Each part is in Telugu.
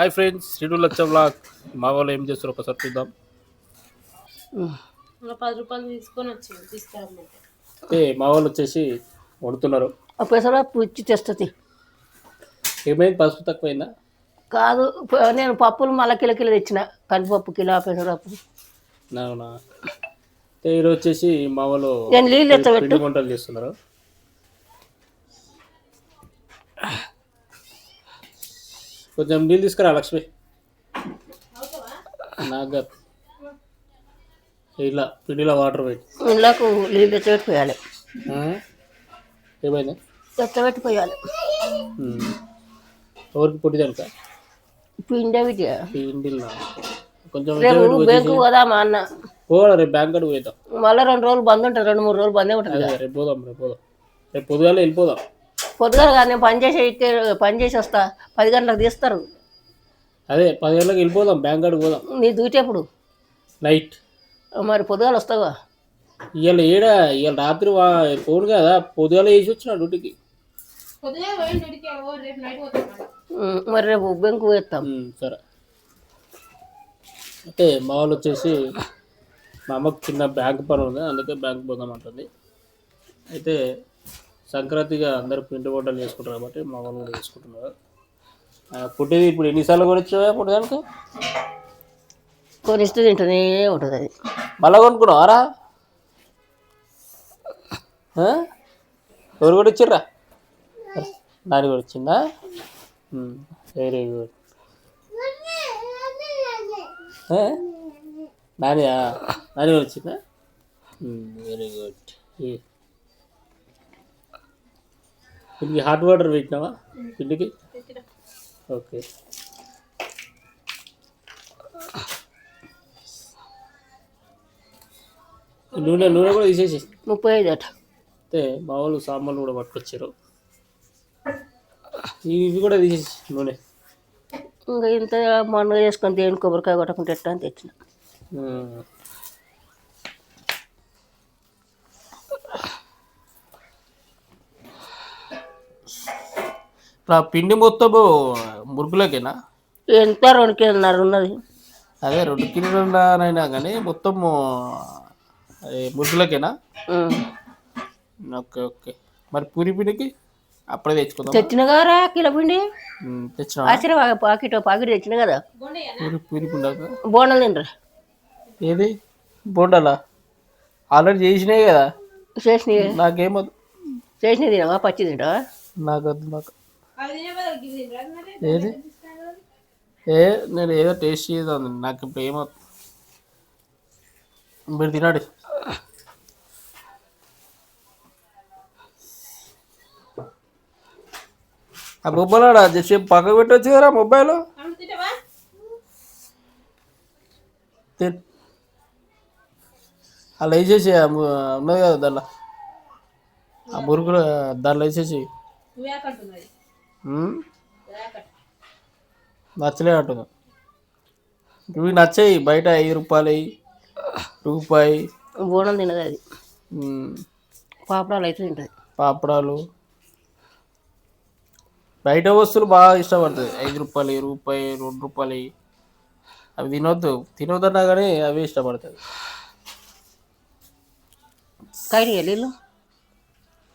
హాయ్ ఫ్రెండ్స్ శ్రీడు లచ్చ బ్లాగ్ మా వాళ్ళు ఏం చేస్తారు ఒకసారి చూద్దాం. పది రూపాయలు తీసుకొని వచ్చి తీసుకురమ్మంటే ఏ మా వాళ్ళు వచ్చేసి వండుతున్నారు. ఆ పెసరపప్పు ఇచ్చి తెస్తుంది ఏమైంది? పసుపు తక్కువైందా? కాదు నేను పప్పులు మళ్ళా కిలో కిలో తెచ్చిన. కందిపప్పు కిలో పెసరపప్పు అవునా? ఈరోజు వచ్చేసి మా వాళ్ళు నేను నీళ్ళు వంటలు చేస్తున్నారు. కొంచెం నీళ్ళు తీసుకురా లక్ష్మి. నాకు. ఇలా పిండిలో వాటర్ పెట్టి ఇంట్లోకి నీళ్ళు ఎత్తబెట్టి పోయాలి ఆ? ఏమైంది? ఎత్తబెట్టి పోయాలి ఉమ్. ఎవరికి పొట్టి తెలుసా? పిండి పిండిలో. కొంచెం రేపు బ్యాంకు పోదామా అన్న? పోవాలి రేపు బ్యాంక్ కాడికి పోయిద్దాం? మళ్ళీ రెండు రోజులు బంద్ ఉంటుంది రెండు మూడు రోజులు బందే ఉంటుంది రేపు పోదాం రేపు పోదాం. రేపు పొద్దుగాల వెళ్ళిపోదాం. పొద్దుగా కానీ నేను పని చేసి ఇక్కడ- పని చేసి వస్తా. పది గంటలకు తీస్తారు. అదే పది గంటలకు వెళ్ళిపోదాం బ్యాంక్ కాడికి పోదాం. నీ డ్యూటీ ఎప్పుడు? నైట్. మరి పొద్దుగాల వస్తావా? ఇవాళ ఏడ ఇవాళ రాత్రి వా ఫోన్ కదా పొద్దుగాల వేసి వచ్చిన డ్యూటీకి. మరి రేపు బ్యాంకు పోతాం ఉమ్, సరే. అంటే మా వాళ్ళు వచ్చేసి మా అమ్మకు చిన్న బ్యాంక్ పని ఉంది అందుకే బ్యాంక్ పోదాం అంటుంది. అయితే సంక్రాంతిగా అందరూ పిండి వంటలు చేసుకుంటారు కాబట్టి మా వాళ్ళు కూడా చేసుకుంటున్నారు. పుట్టిది ఇప్పుడు ఎన్నిసార్లు కొనిచ్చావా పుట్టడానికి కొని ఇస్తే తింటూనే ఉంటుంది అది. మళ్ళా కొనుక్కున్నావారా? ఎవరు కూడా ఇచ్చిర్రా నాని కూడా ఇచ్చిందా వెరీ గుడ్. నాని నాని కూడా ఇచ్చిందా వెరీ గుడ్. పిండికి హాట్ వాటర్ పెట్టినావా? పిండికి? ఓకే. నూనె నూనె కూడా తీసేసి. ముప్పై ఐదు అట. అయితే మా వాళ్ళు సామాన్లు కూడా పట్టుకొచ్చారు. ఇవి కూడా తీసేసి నూనె. ఇంకా ఇంత మొన్న చేసుకొని దేవుని కొబ్బరికాయ కొట్టకుంటే ఎట్లా అని తెచ్చిన. ఆ పిండి మొత్తం మురుగులకేనా? ఎంత రెండు కిలోన్నర ఉన్నది. అదే రెండు కిలోలైనా కానీ మొత్తము అది మురుగులకేనా. Okay okay. మరి పూరి పిండికి అప్పుడే తెచ్చుకుందాం తెచ్చిన కదరా కిలో పిండి? తెచ్చిన ఆశ్చర్య పాకెట్ పాకెట్ తెచ్చిన కదా? పూరి పూరి పిండి బోండాలు తినరా? ఏది? బోండాలా? ఆల్రెడీ చేసినాయి కదా? చేసినవి నాకేమొద్దు చేసినవి తినవా? పచ్చి తింటావా? నాకు వద్దు నాకు అది తినే బదులు గిది తినరా మరి? ఏది? ఏ నేను ఏదో టేస్ట్ చేద్దాం. నాకు ఇప్పుడు మీరు తినండి. ఆ మొబైల్ ఆడ జస్ట్ పక్కకు పెట్టవచ్చు కదా మొబైల్? అలా వేసేసి ఉన్నది కదా దానిలో ఆ మురుగులు దానిలో వేసేసి నచ్చలే అంటున్నా ఇవి నచ్చాయి బయట ఐదు రూపాయలు రూపాయి. బోనం తినదు అది. పాపడాలు అయితే తింటుంది. పాపడాలు. బయట వస్తువులు బాగా ఇష్టపడుతుంది ఐదు రూపాయలు రూపాయి రెండు రూపాయలు అవి తినొద్దు. తినొద్దన్నా కానీ అవి ఇష్టపడుతుంది కాయలు నీళ్ళు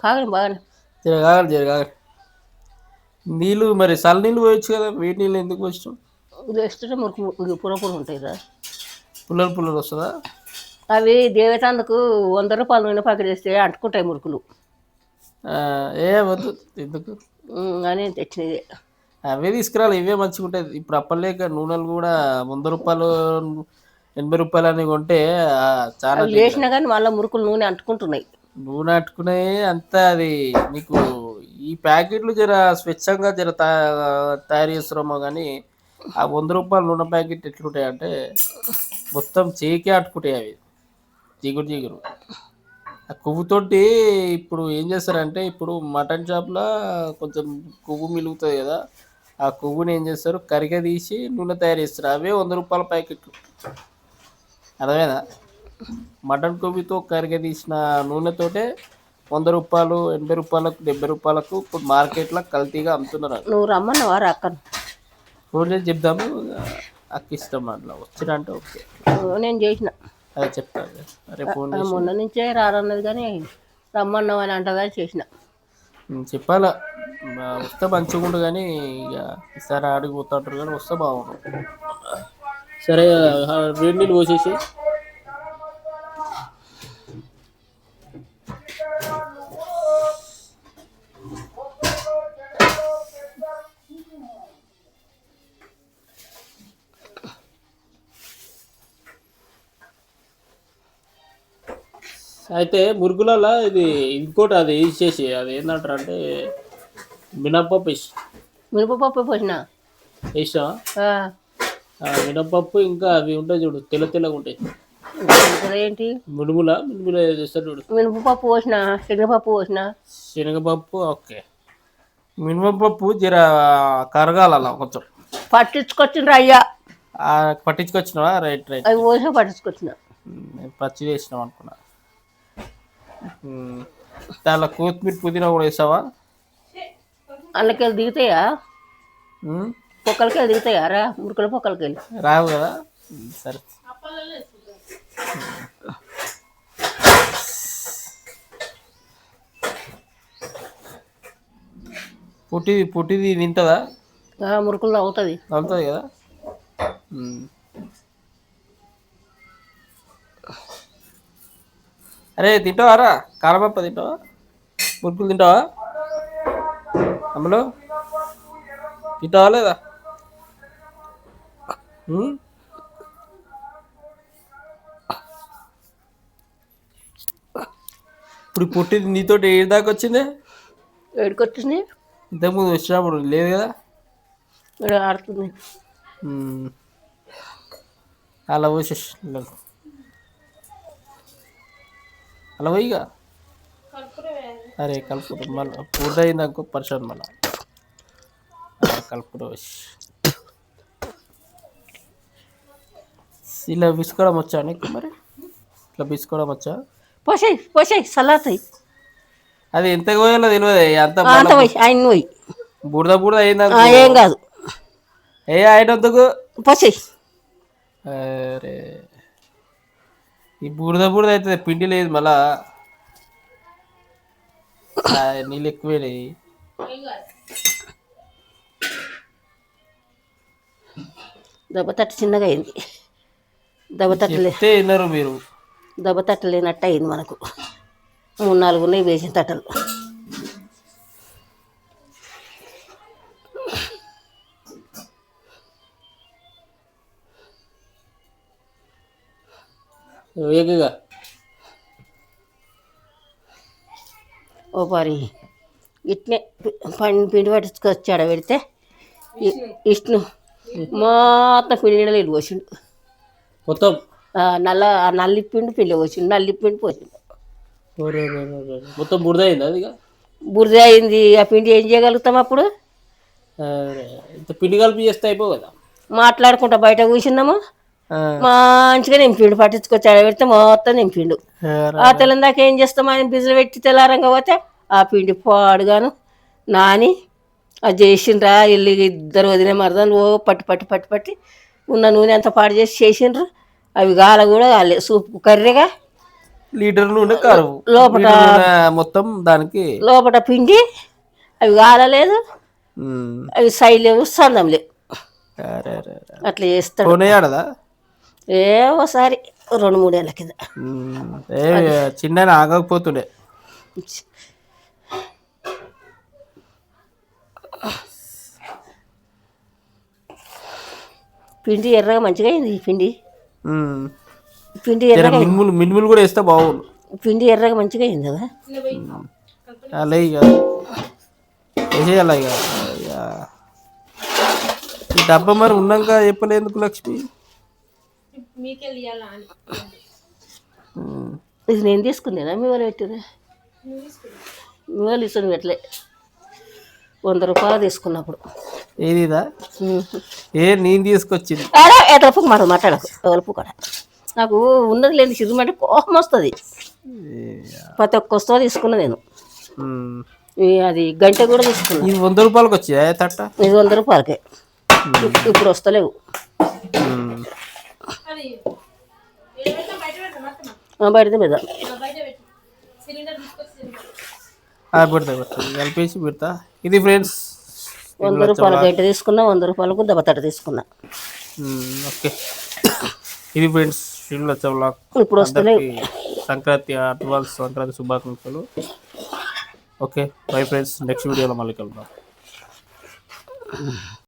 కాగని బాగానే. జరగాలి జరగాలి నీళ్ళు మరి చల్ల నీళ్ళు పోయొచ్చు కదా? వేడి నీళ్ళు ఎందుకు వచ్చినాం వేస్తుంటే మురుకు పురపురు ఉంటాయి రా. పుల్లలు పుల్లలు వస్తుందా? అవి దేవతాందుకు వంద రూపాయలు నూనె ప్యాకెట్ వేస్తే అంటుకుంటాయి మురుకులు. ఏ వద్దు. ఎందుకు? అని తెచ్చినది అవే తీసుకురాలి. ఇవే మంచిగా ఉంటాయి. ఇప్పుడు అప్పలేక నూనెలు కూడా వంద రూపాయలు ఎనభై రూపాయలు అని కొంటే చాలా వేసినా కానీ మళ్ళీ మురుకులు నూనె అంటుకుంటున్నాయి. నూనె అట్టుకునే అంతా అది మీకు ఈ ప్యాకెట్లు జర స్వచ్ఛంగా జర తయారు చేస్తున్నామో కానీ ఆ వంద రూపాయల నూనె ప్యాకెట్ ఎట్లుంటాయి అంటే మొత్తం చేకే అట్టుకుంటాయి అవి. జిగురు జిగురు. ఆ కొవ్వుతోటి ఇప్పుడు ఏం చేస్తారంటే ఇప్పుడు మటన్ షాప్లో కొంచెం కొవ్వు మిలుగుతుంది కదా ఆ కొవ్వుని ఏం చేస్తారు? కరిగ తీసి నూనె తయారు చేస్తారు. అవే వంద రూపాయల ప్యాకెట్లు. అర్థమైందా? మటన్ కొవ్వుతో కరిగ తీసిన నూనెతోటే వంద రూపాయలు ఎనభై రూపాయలకు డెబ్బై రూపాయలకు ఇప్పుడు మార్కెట్లో కల్తీగా అమ్ముతున్నారు నువ్వు రమ్మన్నావా రా అక్కను. ఫోన్ చేసి చెప్దాము అక్క ఇష్టం అట్లా వచ్చినంటే ఓకే. నేను చేసిన. అదే చెప్తాను రేపు ఫోన్ ఆ, చేసి మొన్న నుంచే రారన్నది కానీ రమ్మన్నావు అని అంటదని చేసిన. చెప్పాలా? వస్తే మంచిగా ఉండు కానీ ఇక ఈసారి ఆడికి పోతుంటారు కానీ వస్తే బాగుండు. సరే వేడి నీళ్ళు పోసేసి అయితే మురుగులలో ఇది ఇంకోటి అది వేసేసి అది ఏంటంటారు అంటే మినప్పప్పు వేసి మినపప్పు పోసిన? వేసావా ఆ, ఆ మినపప్పు ఇంకా అవి ఉంటాయి చూడు తెల్ల తెల్లగా ఉంటాయి. ఏంటి? మునుముల? మునుముల చేస్తారు చూడు. మినపప్పు పోసిన శనగపప్పు పోసిన? శనగపప్పు ఓకే. మినపప్పు జర కరగాల అలా కొంచెం. పట్టించుకొచ్చిండ్రు అయ్యా. పట్టించుకొచ్చినావా? Right right. అవి పోసిన పట్టించుకొచ్చిన. పచ్చి వేసినాం అనుకున్నా. దానిలో కొత్తిమీర పుదీనా కూడా వేసావా? అందుకెళ్ళి దిగుతాయా? పొక్కలకెళ్ళి దిగుతాయా? రా మురుకుల పొక్కలకెళ్ళి రావు కదా? సరే. పుట్టిది పుట్టిది తింటుందా మురుకులు అవుతుంది అవుతుంది కదా? అరే తింటావా రా కారపప్ప తింటావా? మురుకులు తింటావా? అమ్మలో తింటావా లేదా? ఇప్పుడు పుట్టిది నీతో ఏ దాకా వచ్చింది? ఏడుకొచ్చింది? ఇంతకుముందు వచ్చినప్పుడు లేదు కదా? ఆడుతుంది. అలా పోసేసి అలా పోయిగా వేయాలి అరే కలుపుకుంటాం మళ్ళీ పూర్తయింది అనుకో పరిశ్రమ మళ్ళీ. వచ్చి ఇలా విసుకోవడం వచ్చా నీకు మరి? ఇట్లా విసుకోవడం వచ్చా? పోసాయి పోసాయి సలాతాయి అది ఎంత పోయాలో తెలియదు అంత అంత పోయి ఆయన పోయి. బురద బురద అయింది ఏం కాదు. ఏ అయినందుకు పోసాయి. అరే. ఈ బురద బురద అవుతుంది పిండి లేదు మళ్ళా. నీళ్ళు ఎక్కువైనాయి. ఏం కాదు దెబ్బ తట్టు చిన్నగా అయింది. దెబ్బ తట్టలే చెప్తే విన్నారు మీరు. దెబ్బ తట్టలేనట్టు అయింది మనకు. మూడు నాలుగు ఉన్నాయి వేసిన తట్టలు. వేగగా. ఓ పారి. ఇట్నే పండి పిండి పట్టించుకొచ్చాడ పెడితే? ఇ- ఇష్ను మొత్తం పిండి నీళ్ళు పోసిండు. మొత్తం? నల్ల నల్లి పిండి పిండి పోసిండు నల్లి పిండి పోసిండు. మొత్తం బురద అయింది అది? బురద అయింది ఆ పిండి ఏం చేయగలుగుతాం అప్పుడు? పిండి కలిపి చేస్తే అయిపోవు కదా? మాట్లాడుకుంటా బయట కూర్చున్నాము. మంచిగా నింపిండు పట్టించుకొచ్చాడు పెడితే మొత్తం నింపిండు ఆ తెల్లని దాకా ఏం చేస్తాం? ఆయన బిజులు పెట్టి తెల్లారంగా పోతే ఆ పిండి పాడుగాను. నాని అది చేసిండ్రా ఇల్లు ఇద్దరు వదిలే మరదలు ఓ పట్టి పట్టి పట్టి పట్టి ఉన్న నూనె అంతా పాడు చేసి చేసిండ్రు. అవి గాల కూడా కాలే సూపు కర్రీగా. లీటర్ నూనె లీటర్ నూనె మొత్తం దానికి. లోపల పిండి అవి కాలలేదు అవి సైలేవు సందం లేవు. అట్లా చేస్తాడు. ఏ ఓసారి రెండు మూడేళ్ళ కింద. ఏ చిన్న ఆగకపోతుండే. పిండి ఎర్రగా మంచిగా అయింది ఈ పిండి. పిండి ఎర్రగా మినుములు మినుములు కూడా వేస్తే బాగుండు. పిండి ఎర్రగా మంచిగా అయింది కదా. అలా ఇక. వేసేయాలి ఇక? డబ్బా మరి ఉన్నాక చెప్పలేందుకు లక్ష్మి? ఇవ్వాలా అని. ఇది నేను తీసుకునేనా మీ వాళ్ళు పెట్టినా మీ వాళ్ళు ఇస్తాను పెట్టలే. వంద రూపాయలు తీసుకున్నప్పుడు. ఏది ఇదా ఏ నేను తీసుకొచ్చింది. అరే ఎతలపు మాట మాట్లాడకు. ఎవరు కూడా. నాకు ఉన్నది లేని సిద్ధమంటే కోపం వస్తుంది. ప్రతి ఒక్క వస్తువు తీసుకున్నా నేను. అది గంట కూడా తీసుకున్నా. ఇది వంద రూపాయలకి వచ్చాయా తట్ట? ఇది వంద రూపాయలకే. ఇప్- ఇప్పుడు వస్తలేవు. బయట మీద. పెడతా పెడతా. కలిపేసి పెడతా. ఇది ఫ్రెండ్స్. వంద రూపాయల గడ్డ తీసుకున్నా వంద రూపాయలకు దెబ్బతట తీసుకున్నా. ఓకే. ఇది ఫ్రెండ్స్ శ్రీల చౌలాక్ ఇప్పుడు వస్తలేవు సంక్రాంతి అడ్వాన్స్ సంక్రాంతి శుభాకాంక్షలు. Okay bye friends. నెక్స్ట్ వీడియోలో మళ్ళీ కలుద్దాం.